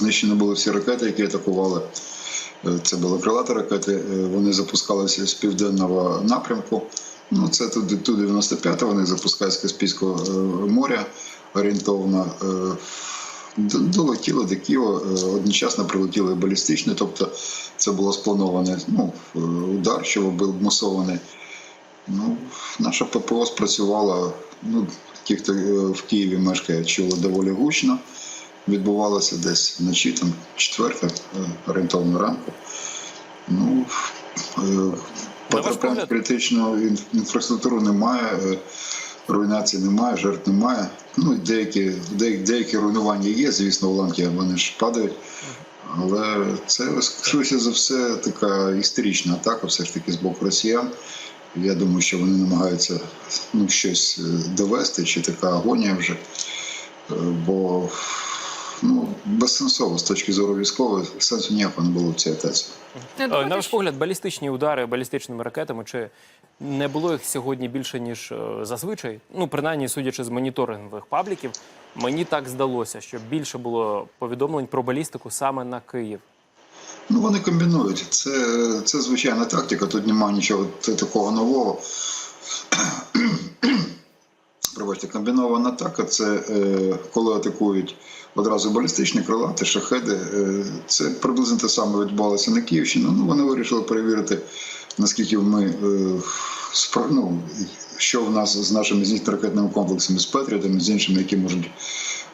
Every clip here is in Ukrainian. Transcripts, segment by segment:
знищені були всі ракети, які атакували. Е, Це були крилаті ракети. е, Вони запускалися з південного напрямку. Ну, це туди ту 95 вони запускають з Каспійського е, моря орієнтовно. д- Долетіли до Києва, одночасно прилетіли балістичні, тобто це було сплановане ну, удар, що був масований. Ну, наша ППО спрацювала. Ну, ті, хто в Києві мешкає, чули доволі гучно. Відбувалося десь вночі, там четверта, е, орієнтовно ранку. Ну, е, потрапляння погляд? критичну інфраструктуру немає, е, руйнації немає, жертв немає. Ну, деякі, деякі, деякі руйнування є, звісно, уламки вони ж падають. Але це, швидше за все, така історична атака, все ж таки з боку росіян. Я думаю, що вони намагаються ну, щось довести, чи така агонія вже. Бо ну, безсенсово з точки зору військової сенсу ніякого не було в цій атаці. Е, думаєте, На ваш погляд, балістичні удари балістичними ракетами чи не було їх сьогодні більше ніж е, зазвичай? Ну, принаймні, судячи з моніторингових пабліків, мені так здалося, що більше було повідомлень про балістику саме на Київ. Ну, вони комбінують. Це, це звичайна тактика, тут немає нічого такого нового. Пробачте, комбінована атака це е, коли атакують одразу балістичні крилати, шахеди. Е, це приблизно те саме відбувалося на Київщині. Ну, вони вирішили перевірити, наскільки ми е, ну, що в нас з нашими зенітно-ракетними комплексами, з Петріотами, з іншими, які можуть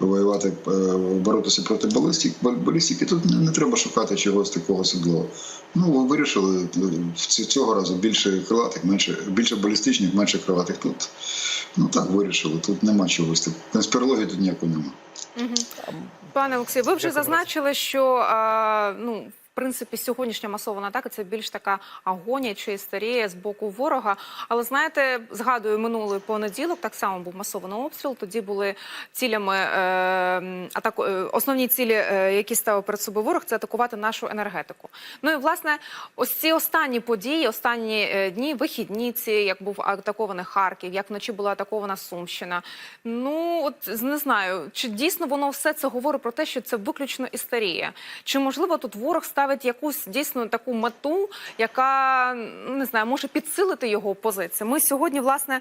воювати, е, боротися проти балістик, балістики. Тут не, не треба шукати чогось такого особливого. Ну, ви вирішили е, в цього разу більше крилатих, менше, більше балістичних, менше крилатих. Тут ну так вирішили. Тут нема чогось. так- Конспірології тут ніякої нема. Пане Олексій, ви вже зазначили, що а, ну. Принципі, сьогоднішня масована атака це більш така агонія чи істерія з боку ворога. Але знаєте, згадую минулий понеділок, так само був масований обстріл. Тоді були цілями е, атаку, е, основні цілі, е, які ставив перед собою ворог, це атакувати нашу енергетику. Ну і власне, ось ці останні події, останні е, дні, вихідні ці, як був атакований Харків, як вночі була атакована Сумщина. Ну от не знаю, чи дійсно воно все це говорить про те, що це виключно істерія? Чи можливо тут ворог ставить якусь дійсно таку мету, яка ну, не знаю, може підсилити його позиції? Ми сьогодні власне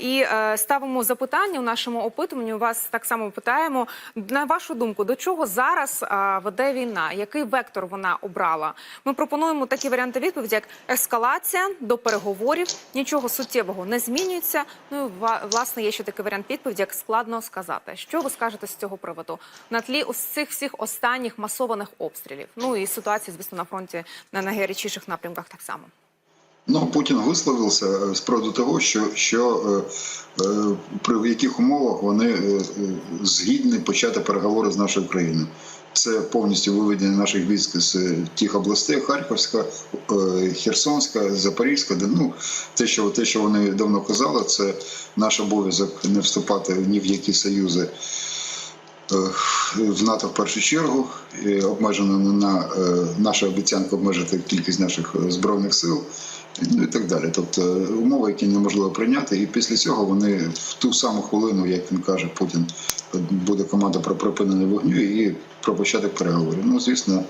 і е, ставимо запитання у нашому опитуванні. Вас так само питаємо на вашу думку, до чого зараз веде війна? Який вектор вона обрала? Ми пропонуємо такі варіанти відповіді, як ескалація до переговорів, нічого суттєвого не змінюється. Ну і власне є ще такий варіант відповіді, як складно сказати. Що ви скажете з цього приводу на тлі ось цих всіх останніх масованих обстрілів? Ну і ситуації, звісно, на фронті на найгарячіших напрямках так само. Ну, Путін висловився з приводу того, що, що е, е, при яких умовах вони е, е, згідні почати переговори з нашою країною. Це повністю виведення наших військ з тих областей Харківська, Херсонська, Запорізька. де, ну, те, що, те, що вони давно казали, це наш обов'язок не вступати ні в які союзи. Е, В НАТО в першу чергу обмежено на е, наша обіцянка обмежити кількість наших е, збройних сил, ну і так далі. Тобто умови, які неможливо прийняти, і після цього вони в ту саму хвилину, як він каже, Путін буде команда про припинення вогню і про початок переговорів. Ну звісно,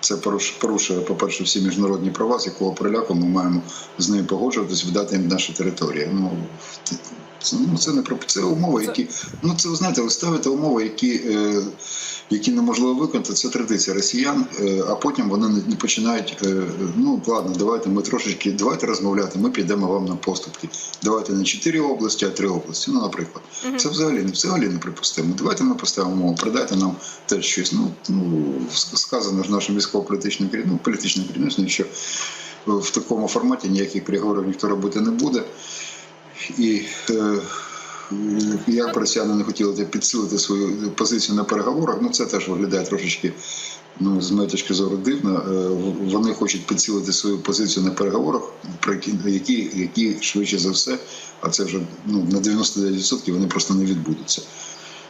це порушує, по-перше, всі міжнародні права, з якого приляку ми маємо з ними погоджуватись, віддати їм наші території. Ну ну, це не про це умови, які ну це ви знаєте, ви ставите умови, які, е, які неможливо виконати. Це традиція росіян, е, а потім вони не, не починають. Е, ну ладно, давайте ми трошечки давайте розмовляти. Ми підемо вам на поступки. Давайте не чотири області, а три області. Ну, наприклад, це взагалі не взагалі не припустимо. Давайте ми поставимо умову, передайте нам теж щось. Ну ну сказано ж нашим військово-політичним керів- ну, політичним керівництвом, що в такому форматі ніяких переговорів ніхто робити не буде. І е, як росіяни не хотіли підсилити свою позицію на переговорах, ну це теж виглядає трошечки, ну, з моєї точки зору, дивно. Е, Вони хочуть підсилити свою позицію на переговорах, про які, які швидше за все, а це вже ну, на 99% вони просто не відбудуться.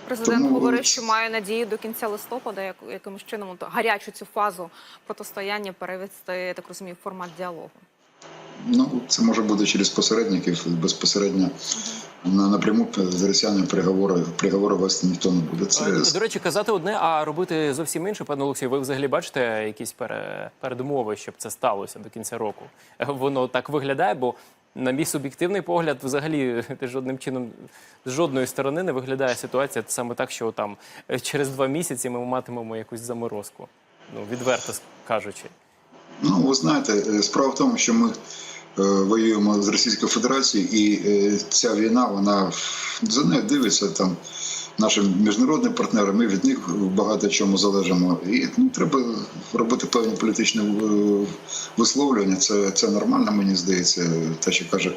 Президент Тому- говорить, що має надію до кінця листопада, як якимось чином от, гарячу цю фазу протистояння перевести, я так розумію, в формат діалогу. Ну, це може бути через посередників, безпосередньо на напряму з росіянами переговори, переговори вести ніхто не буде. Це До речі, казати одне, а робити зовсім інше, пане Олексію. Ви взагалі бачите якісь пере- передумови, щоб це сталося до кінця року? Е, Воно так виглядає, бо на мій суб'єктивний погляд, взагалі жодним чином з жодної сторони не виглядає ситуація саме так, що там е, через два місяці ми матимемо якусь заморозку. Ну відверто кажучи. Ну, ви знаєте, е, справа в тому, що ми е, воюємо з Російською Федерацією, і ця війна, вона за нею дивиться там наші міжнародні партнери. Ми від них багато чому залежимо. І ну, треба робити певні політичні е, висловлювання. Це, це нормально, мені здається. Те, що каже.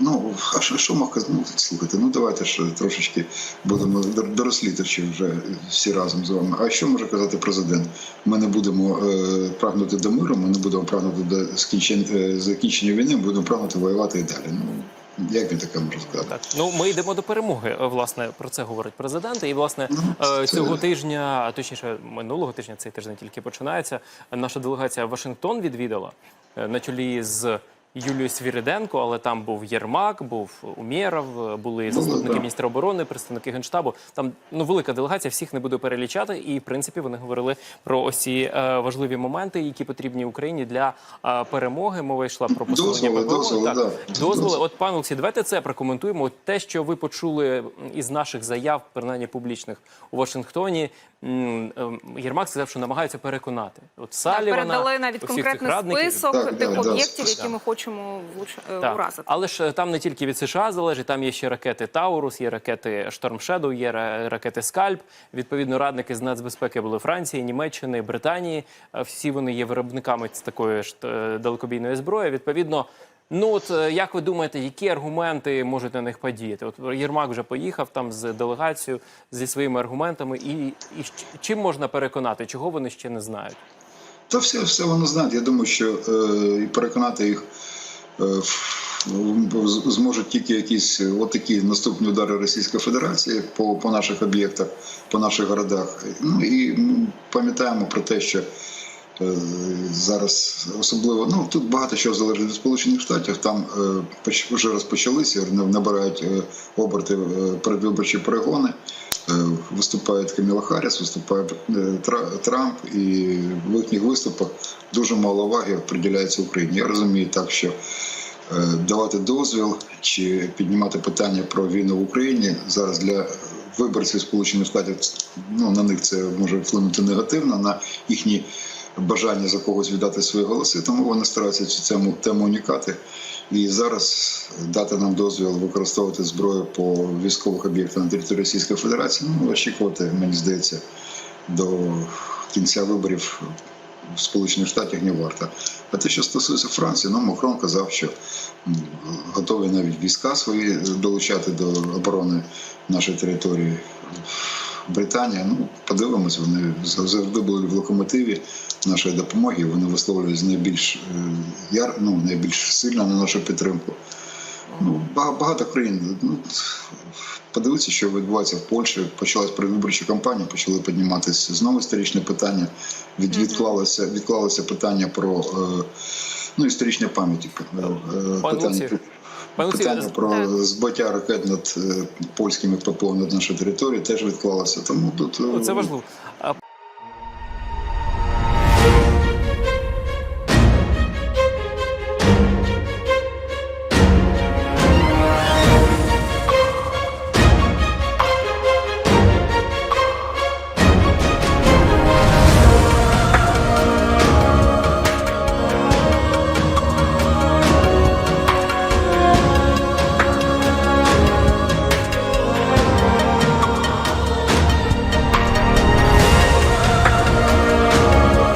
Ну, а що, мог казати? Ну, слухайте, ну давайте ж трошечки будемо дор- дорослітичі вже всі разом з вами. А що може казати президент? Ми не будемо е, прагнути до миру, ми не будемо прагнути до скінчення, е, закінчення війни, ми будемо прагнути воювати і далі. Ну, як він таке може сказати? Так, ну ми йдемо до перемоги. е, Власне, про це говорить президент. І власне Ну, цього це- тижня, а точніше, минулого тижня, цей тиждень тільки починається. Наша делегація Вашингтон відвідала е, на чолі з. Юлією Свіриденко, але там був Єрмак, був Умєров, е, були заступники міністра оборони, представники генштабу. Там ну велика делегація, всіх не буду перелічати. І в принципі вони говорили про ось ці е, важливі моменти, які потрібні Україні для е, перемоги. Мова йшла про посилення Дозволи, дозволи, так, да. дозволи. От пане Олексій, давайте це прокоментуємо. От те, що ви почули із наших заяв, принаймні публічних у Вашингтоні. Ем, Єрмак сказав, що намагаються переконати. От Так, передали навіть конкретний радників. список Так, тих да, об'єктів, список. які ми хочемо влуч... е, Так. уразити. Але ж е, там не тільки від США залежить, там є ще ракети Таурус, є ракети Storm Shadow, є ракети Скальп. Відповідно, радники з нацбезпеки були Франції, Німеччини, Британії. Е, Всі вони є виробниками з такої ж далекобійної зброї. Відповідно. Ну от е, як ви думаєте, які аргументи можуть на них подіяти? От Єрмак вже поїхав там з делегацією зі своїми аргументами, і, і чим можна переконати, чого вони ще не знають? Та все, все вони знають. Я думаю, що е, переконати їх е, зможуть тільки якісь отакі наступні удари Російської Федерації по, по наших об'єктах, по наших городах. Ну і пам'ятаємо про те, що зараз особливо ну тут багато чого залежить від Сполучених Штатів. Там е, вже розпочалися, набирають е, оберти е, передвиборчі перегони. Е, Виступає Каміла Харріс, виступає е, Трамп, і в їхніх виступах дуже мало уваги приділяється Україні. Я розумію так, що е, давати дозвіл чи піднімати питання про війну в Україні зараз для виборців Сполучених Штатів ну, на них це може вплинути негативно на їхні бажання за когось віддати свої голоси, тому вони стараються цю тему, тему уникати. І зараз дати нам дозвіл використовувати зброю по військових об'єктах на території Російської Федерації. Ну очікувати, мені здається, до кінця виборів в Сполучених Штатах не варто. А те, що стосується Франції, ну Макрон казав, що готові навіть війська свої долучати до оборони нашої території. Британія, ну подивимось, вони завжди були в локомотиві нашої допомоги. Вони висловлюють найбільш е, яр, ну, найбільш сильно на нашу підтримку. Ну, багато країн. Ну, подивіться, що відбувається в Польщі. Почалась передвиборча кампанія, почали підніматися знову історичне питання. Від, відклалося, відклалося питання про е, ну, історичні пам'яті. Е, питання, питання про Так. збиття ракет над е, польськими ППО над нашою територією теж відклалося. Тому тут е, Це важливо.